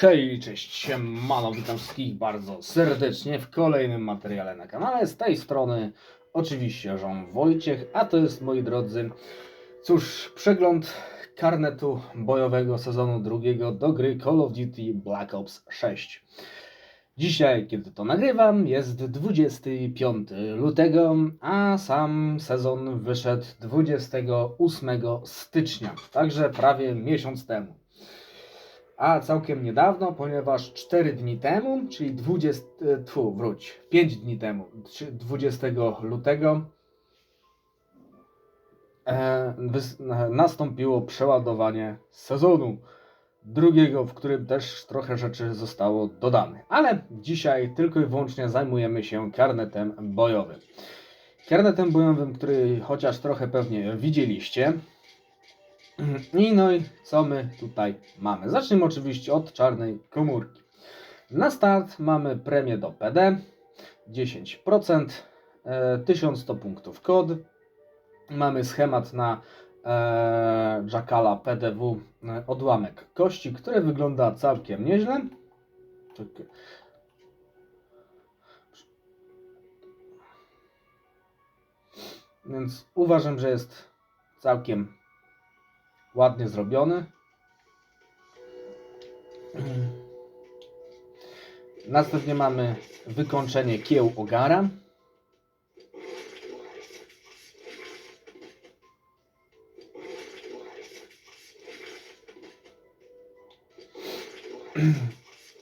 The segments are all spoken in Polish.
Hej, cześć, siemano, witam wszystkich bardzo serdecznie w kolejnym materiale na kanale. Z tej strony oczywiście Żon Wojciech, a to jest, moi drodzy, cóż, przegląd karnetu bojowego sezonu drugiego do gry Call of Duty Black Ops 6. Dzisiaj, kiedy to nagrywam, jest 25 lutego, a sam sezon wyszedł 28 stycznia, także prawie miesiąc temu. A całkiem niedawno, ponieważ 4 dni temu, czyli 20, e, tfu, wróć, 5 dni temu, trzy- 20 lutego, e, nastąpiło przeładowanie sezonu drugiego, w którym też trochę rzeczy zostało dodane. Ale dzisiaj tylko i wyłącznie zajmujemy się karnetem bojowym. Karnetem bojowym, który chociaż trochę pewnie widzieliście. I no i co my tutaj mamy? Zacznijmy oczywiście od czarnej komórki. Na start mamy premię do PD 10%, e, 1100 punktów kod. Mamy schemat na e, Jackala PDW e, odłamek kości, który wygląda całkiem nieźle. Czekaj. Więc uważam, że jest całkiem ładnie zrobiony. Następnie mamy wykończenie kieł ogara.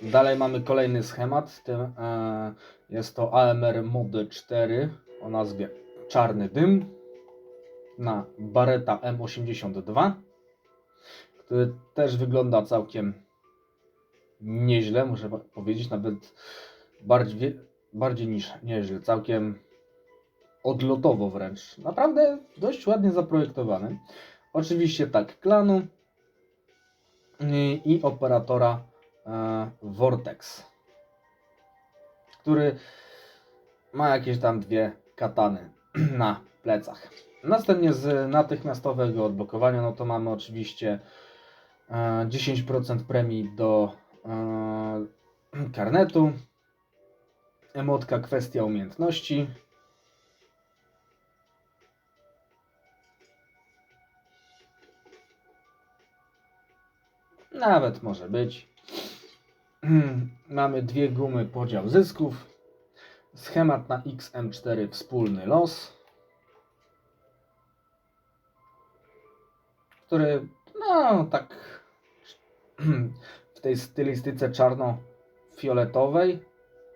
Dalej mamy kolejny schemat. E, jest to AMR Mody 4 o nazwie Czarny Dym na Baretta M82, który też wygląda całkiem nieźle, muszę powiedzieć, nawet bardziej, bardziej niż nieźle, całkiem odlotowo wręcz. Naprawdę dość ładnie zaprojektowany. Oczywiście tak, klanu i, i operatora e, Vortex, który ma jakieś tam dwie katany na plecach. Następnie z natychmiastowego odblokowania, no to mamy oczywiście 10% premii do e, karnetu. Emotka kwestia umiejętności. Nawet może być. Mamy dwie gumy podział zysków. Schemat na XM4 wspólny los. który no tak w tej stylistyce czarno-fioletowej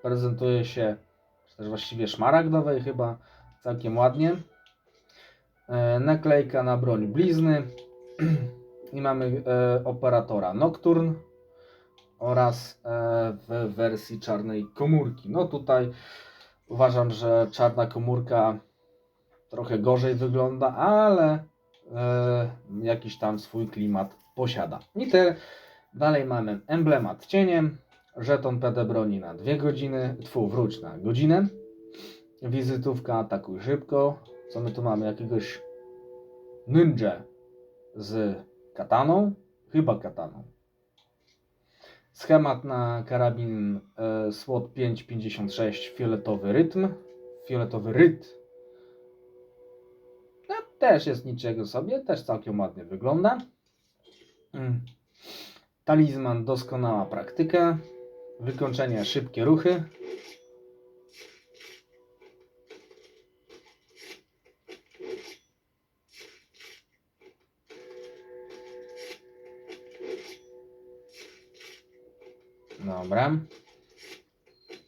prezentuje się, czy też właściwie szmaragdowej chyba całkiem ładnie. E, naklejka na broń blizny i mamy e, operatora Nocturne oraz e, w wersji czarnej komórki. No tutaj uważam, że czarna komórka trochę gorzej wygląda, ale jakiś tam swój klimat posiada. I te dalej mamy emblemat cieniem, żeton PD broni na 2 godziny, tfu, wróć na godzinę, wizytówka atakuj szybko, co my tu mamy, jakiegoś ninja z kataną, chyba kataną. Schemat na karabin e, SWOT 556 fioletowy rytm, fioletowy rytm, no, też jest niczego sobie, też całkiem ładnie wygląda. Mm. Talizman doskonała praktyka. Wykończenie szybkie ruchy. Dobra.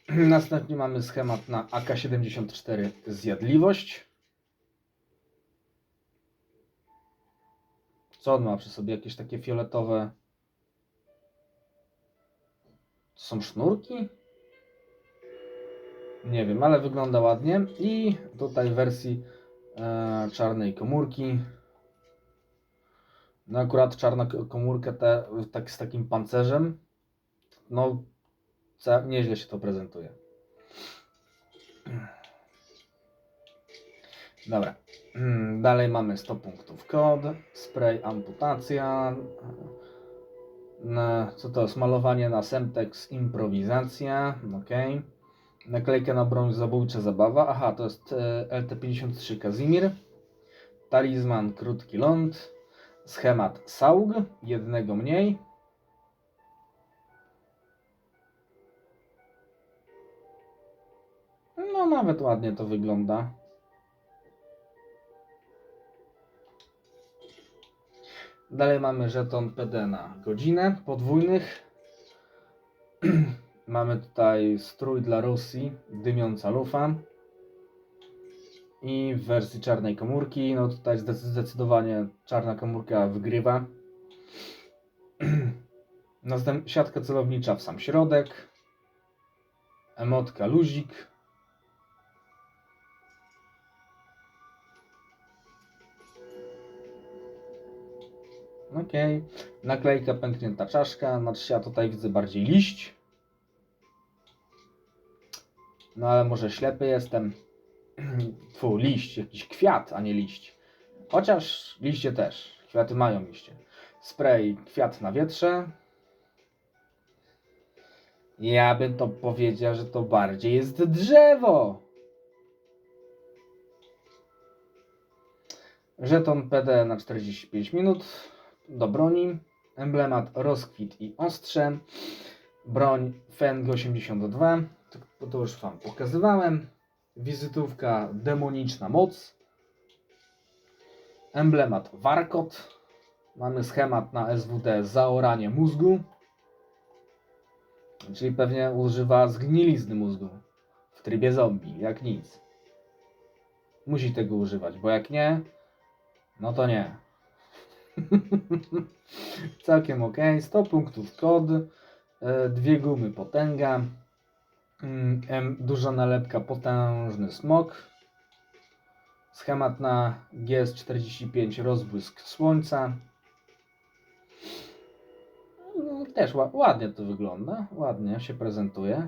Następnie mamy schemat na AK-74 zjadliwość. Co on ma przy sobie? Jakieś takie fioletowe. Są sznurki? Nie wiem, ale wygląda ładnie. I tutaj w wersji e, czarnej komórki. No akurat czarna komórka te, tak z takim pancerzem. No, nieźle się to prezentuje. Dobra. Mm, Dalej mamy 100 punktów kod, spray amputacja, Na, co to jest? Malowanie na Semtex improwizacja. Ok. Naklejka na broń zabójcza zabawa. Aha, to jest e, LT53 Kazimir. Talizman krótki ląd. Schemat Saug. Jednego mniej. No, nawet ładnie to wygląda. Dalej mamy żeton PD na godzinę podwójnych. mamy tutaj strój dla Rosji, dymiąca lufa. I w wersji czarnej komórki, no tutaj zdec- zdecydowanie czarna komórka wygrywa. Następnie siatka celownicza w sam środek. Emotka luzik. Okej. Naklejka pęknięta czaszka. Znaczy ja tutaj widzę bardziej liść. No ale może ślepy jestem. Fu, liść, jakiś kwiat, a nie liść. Chociaż liście też. Kwiaty mają liście. Spray kwiat na wietrze. Ja bym to powiedział, że to bardziej jest drzewo. Żeton PD na 45 minut do broni. Emblemat rozkwit i ostrze. Broń Feng 82. To, to już Wam pokazywałem. Wizytówka demoniczna moc. Emblemat warkot. Mamy schemat na SWD zaoranie mózgu. Czyli pewnie używa zgnilizny mózgu w trybie zombie, jak nic. Musi tego używać, bo jak nie, no to nie. Całkiem ok. 100 punktów kod. e, Dwie gumy potęga. mm, Duża nalepka potężny smok. Schemat na GS45 rozbłysk słońca. Mm, Też ła- ładnie to wygląda. Ładnie się prezentuje.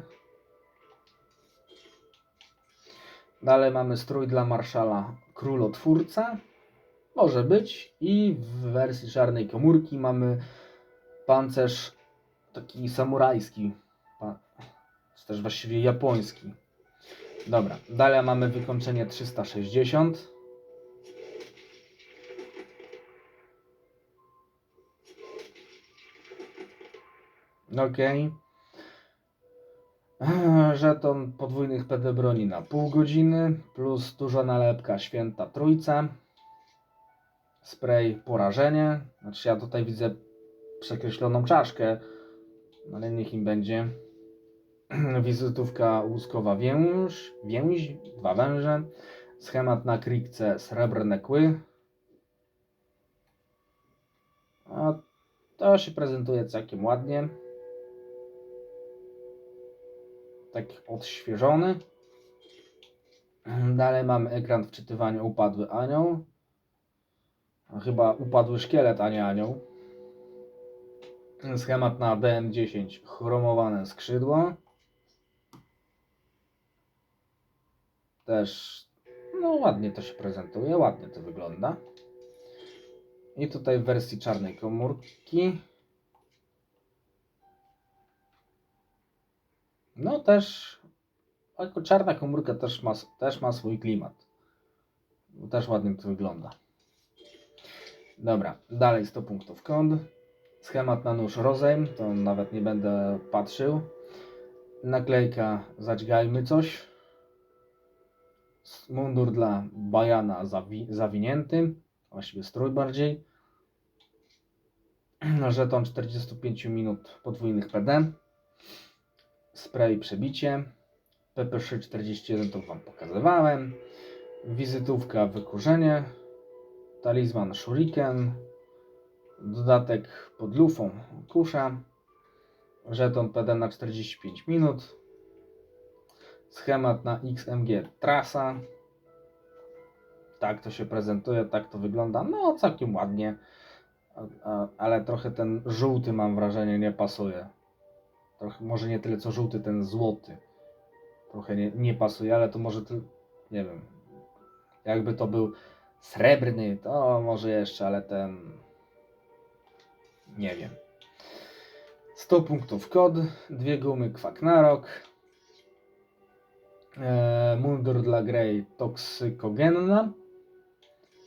Dalej mamy strój dla marszala Królotwórca. Może być. I w wersji czarnej komórki mamy pancerz taki samurajski. Też właściwie japoński. Dobra. Dalej mamy wykończenie 360. Okej. Eee, Żeton podwójnych PD broni na pół godziny, plus duża nalepka Święta Trójca. Spray porażenie. Znaczy ja tutaj widzę przekreśloną czaszkę, ale niech im będzie. Wizytówka łuskowa więź, więź, dwa węże. Schemat na krikce srebrne kły. A to się prezentuje całkiem ładnie. Tak odświeżony. Dalej mamy ekran wczytywania upadły anioł. Chyba upadły szkielet, a nie anioł. Schemat na DM10 chromowane skrzydło. Też no ładnie to się prezentuje, ładnie to wygląda. I tutaj w wersji czarnej komórki. No też jako czarna komórka też ma, też ma swój klimat. Też ładnie to wygląda. Dobra, dalej 100 punktów kąt. Schemat na nóż rozejm, to nawet nie będę patrzył. Naklejka Zadźgajmy coś. Mundur dla Bajana zawi zawinięty, właściwie strój bardziej. Żeton 45 minut podwójnych PD. Spray przebicie. PP3 41 to Wam pokazywałem. Wizytówka wykurzenie. Talizman Shuriken. Dodatek pod lufą kusza. Żeton PD na 45 minut. Schemat na XMG trasa. Tak to się prezentuje, tak to wygląda. No, całkiem ładnie. Ale trochę ten żółty mam wrażenie nie pasuje. Trochę, może nie tyle co żółty, ten złoty. Trochę nie, nie pasuje, ale to może ty, nie wiem. Jakby to był srebrny, to może jeszcze, ale ten nie wiem. 100 punktów kod, dwie gumy Kwaknarok, e, mundur dla Grey toksykogenna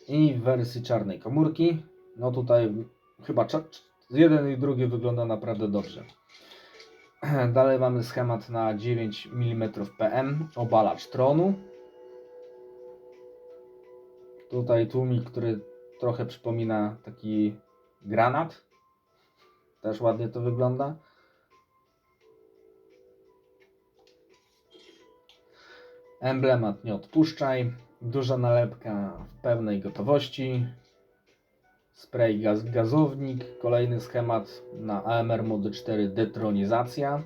i w wersji czarnej komórki. No tutaj chyba jeden i drugi wygląda naprawdę dobrze. Dalej mamy schemat na 9 mm PM, obalacz tronu. Tutaj tłumik, który trochę przypomina taki granat. Też ładnie to wygląda. Emblemat nie odpuszczaj. Duża nalepka w pełnej gotowości. Spray gaz, gazownik. Kolejny schemat na AMR Mody 4 detronizacja.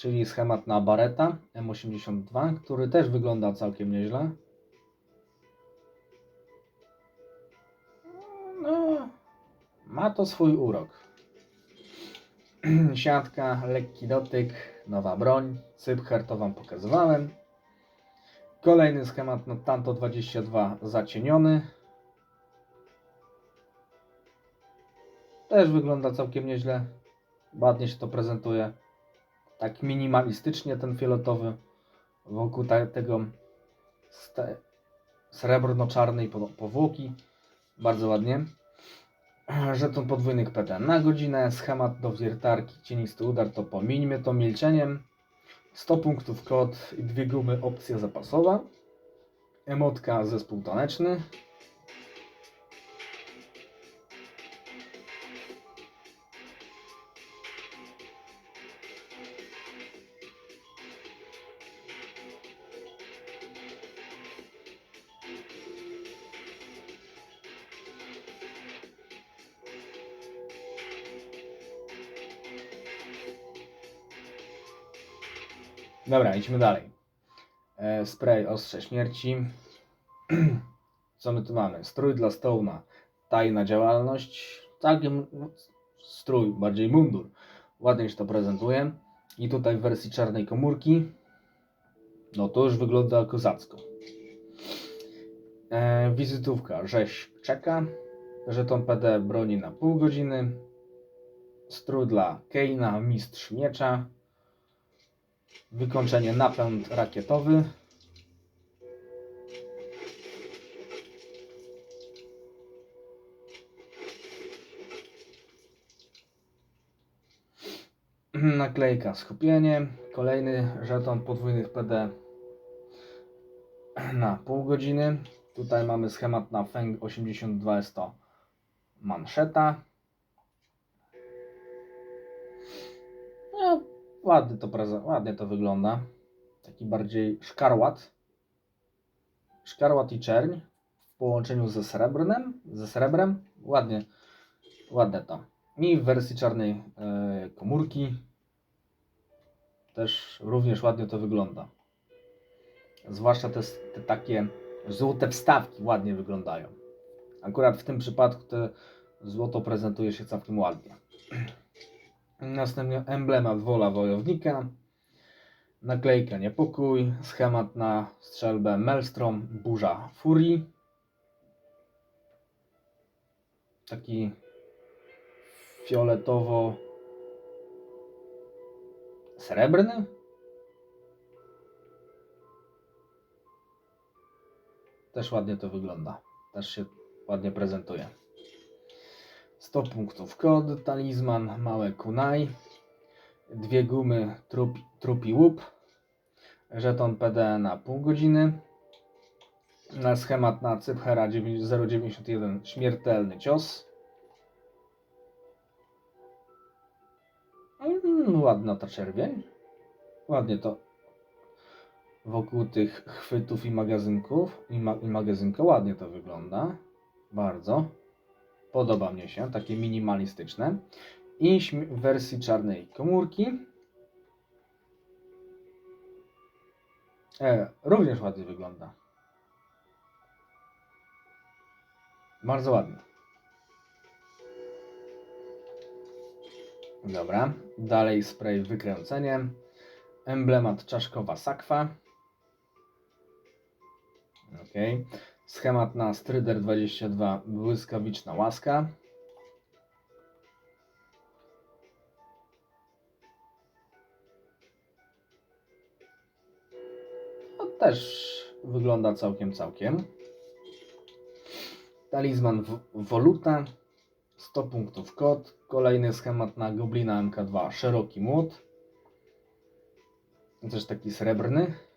Czyli schemat na Baretta M82, który też wygląda całkiem nieźle. No, ma to swój urok. Siatka, lekki dotyk, nowa broń. Cypher to Wam pokazywałem. Kolejny schemat na Tanto 22 zacieniony. Też wygląda całkiem nieźle. Ładnie się to prezentuje. Tak minimalistycznie ten fioletowy. Wokół tego srebrno-czarnej po- powłoki. Bardzo ładnie. Żeton podwójnych PT na godzinę. Schemat do wiertarki. Cienisty udar to pomińmy to milczeniem. 100 punktów kod i dwie gumy opcja zapasowa. Emotka zespół taneczny. Dobra, idźmy dalej. E, spray ostrze śmierci. Co my tu mamy? Strój dla Stone'a. Tajna działalność. Całkiem strój, bardziej mundur. Ładnie się to prezentuje. I tutaj w wersji czarnej komórki. No to już wygląda kozacko. E, wizytówka. Rzeź czeka. Żeton PD broni na pół godziny. Strój dla Keina, mistrz miecza. Wykończenie napęd rakietowy. Naklejka skupienie. Kolejny żeton podwójnych PD na pół godziny. Tutaj mamy schemat na Feng 82 jest to manszeta. Ładnie to, ładnie to wygląda. Taki bardziej szkarłat. Szkarłat i czerń w połączeniu ze srebrnym, ze srebrem. Ładnie, ładne to. I w wersji czarnej e, komórki też również ładnie to wygląda. Zwłaszcza te, te takie złote wstawki ładnie wyglądają. Akurat w tym przypadku te złoto prezentuje się całkiem ładnie. Następnie emblemat wola wojownika. Naklejka niepokój. Schemat na strzelbę Maelstrom burza furii. Taki fioletowo srebrny. Też ładnie to wygląda. Też się ładnie prezentuje. 100 punktów kod, talizman, małe kunai, dwie gumy trup, trupi łup, żeton PD na pół godziny, na schemat na Cyphera 091 śmiertelny cios. Mm, ładna ta czerwień. Ładnie to wokół tych chwytów i magazynków i, ma, i magazynka ładnie to wygląda. Bardzo. Podoba mnie się, takie minimalistyczne. I w wersji czarnej komórki. E, również ładnie wygląda. Bardzo ładnie. Dobra, dalej spray wykręcenie. Emblemat czaszkowa sakwa. Ok. Schemat na Strider 22 błyskawiczna łaska. To też wygląda całkiem, całkiem. Talizman Woluta. 100 punktów kod. Kolejny schemat na Goblina MK2 szeroki młot. Też taki srebrny.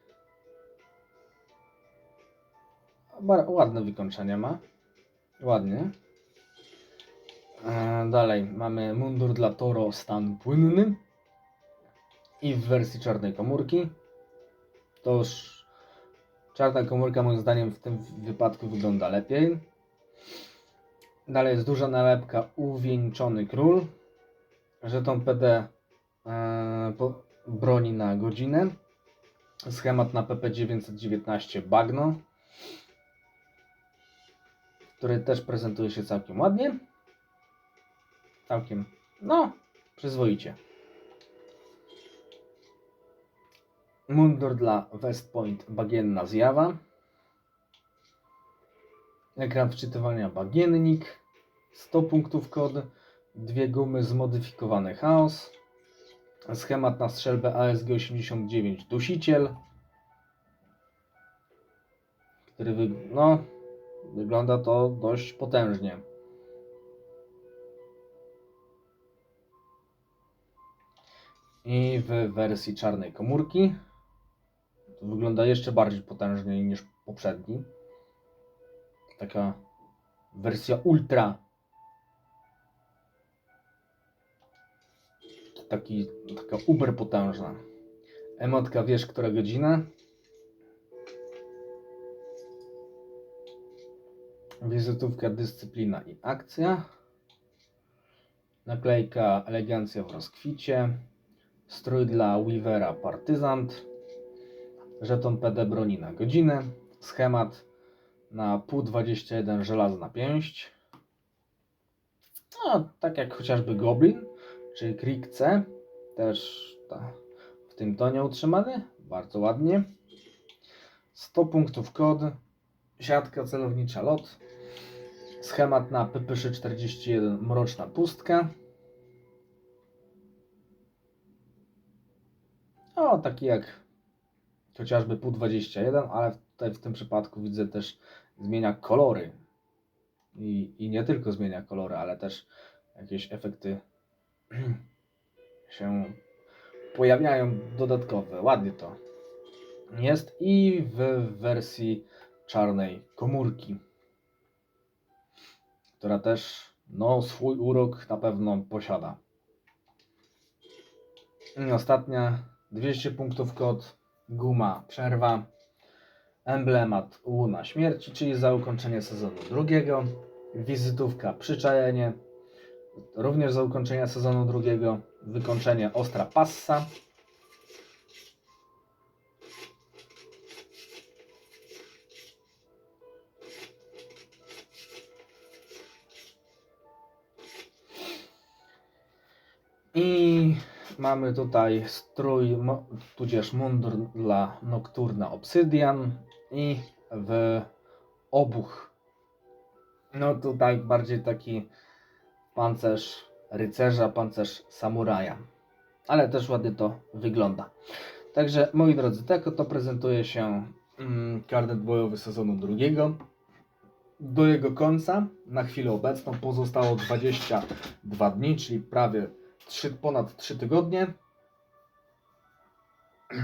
Ładne wykończenie ma. Ładnie. E, dalej mamy mundur dla Toro stan płynny. I w wersji czarnej komórki. To już czarna komórka moim zdaniem w tym wypadku wygląda lepiej. Dalej jest duża nalepka Uwieńczony Król. Żeton PD e, po, broni na godzinę. Schemat na PP919 Bagno który też prezentuje się całkiem ładnie. Całkiem, no, przyzwoicie. Mundur dla West Point Bagienna Zjawa. Ekran wczytywania Bagiennik. 100 punktów kod. Dwie gumy zmodyfikowany chaos. Schemat na strzelbę ASG-89 Dusiciel. Który wy... no, Wygląda to dość potężnie. I w wersji czarnej komórki to wygląda jeszcze bardziej potężnie niż poprzedni. Taka wersja ultra. Taki, taka uber potężna. Emotka wiesz, która godzina. Wizytówka, dyscyplina i akcja. Naklejka elegancja w rozkwicie. Strój dla Weavera partyzant. Żeton PD broni na godzinę. Schemat na pół 21 żelazna pięść. No, tak jak chociażby Goblin, czy Krieg C. Też ta, w tym tonie utrzymany. Bardzo ładnie. 100 punktów kod. Siatka celownicza lot. Schemat na PP41 Mroczna Pustka. O, taki jak chociażby PU21, ale tutaj w tym przypadku widzę też zmienia kolory. I, I nie tylko zmienia kolory, ale też jakieś efekty się pojawiają dodatkowe. Ładnie to jest. I w wersji czarnej komórki która też no, swój urok na pewno posiada. I ostatnia 200 punktów kod, guma przerwa, emblemat łuna śmierci, czyli za ukończenie sezonu drugiego, wizytówka przyczajenie, również za ukończenie sezonu drugiego, wykończenie ostra passa, I mamy tutaj strój, tudzież mundur dla Nocturna Obsydian i w obuch. No tutaj bardziej taki pancerz rycerza, pancerz samuraja. Ale też ładnie to wygląda. Także moi drodzy, tak oto prezentuje się mm, karnet bojowy sezonu drugiego. Do jego końca na chwilę obecną pozostało 22 dni, czyli prawie 3, ponad 3 tygodnie.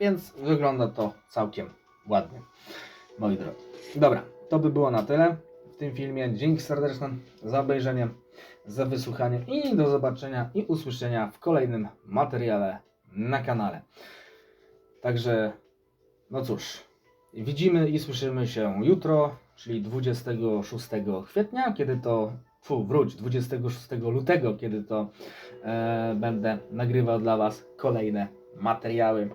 Więc wygląda to całkiem ładnie, moi drodzy. Dobra, to by było na tyle w tym filmie. Dzięki serdeczne za obejrzenie, za wysłuchanie i do zobaczenia i usłyszenia w kolejnym materiale na kanale. Także, no cóż, widzimy i słyszymy się jutro, czyli 26 kwietnia, kiedy to fu, wróć, 26 lutego, kiedy to e, będę nagrywał dla Was kolejne materiały.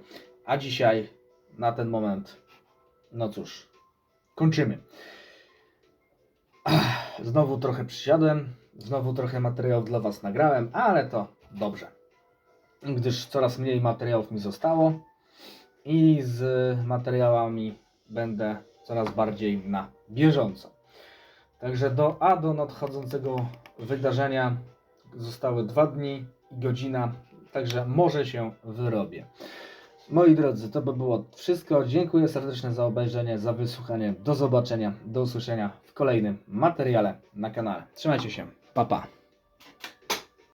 A dzisiaj, na ten moment, no cóż, kończymy. Znowu trochę przysiadłem, znowu trochę materiałów dla Was nagrałem, ale to dobrze, gdyż coraz mniej materiałów mi zostało i z materiałami będę coraz bardziej na bieżąco. Także do A do nadchodzącego wydarzenia zostały dwa dni i godzina, także może się wyrobię. Moi drodzy, to by było wszystko. Dziękuję serdecznie za obejrzenie, za wysłuchanie. Do zobaczenia, do usłyszenia w kolejnym materiale na kanale. Trzymajcie się. Pa pa.